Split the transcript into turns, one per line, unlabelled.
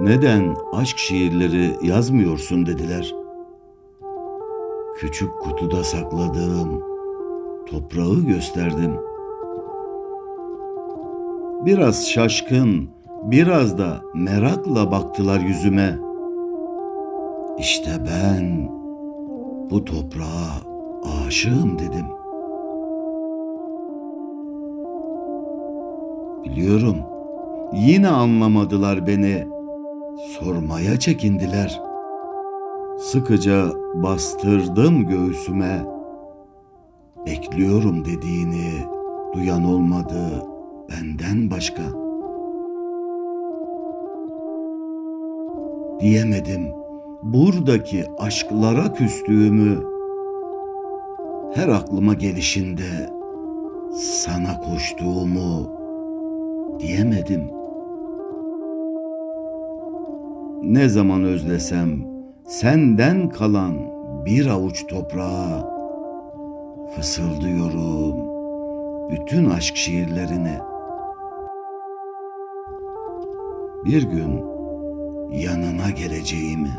Neden aşk şiirleri yazmıyorsun dediler. Küçük kutuda sakladığım toprağı gösterdim. Biraz şaşkın, biraz da merakla baktılar yüzüme. İşte ben bu toprağa aşığım dedim. Biliyorum. Yine anlamadılar beni. Sormaya çekindiler. Sıkıca bastırdım göğsüme. Bekliyorum dediğini duyan olmadı benden başka. Diyemedim buradaki aşklara küstüğümü. Her aklıma gelişinde sana koştuğumu diyemedim. Ne zaman özlesem senden kalan bir avuç toprağa fısıldıyorum bütün aşk şiirlerini. Bir gün yanına geleceğimi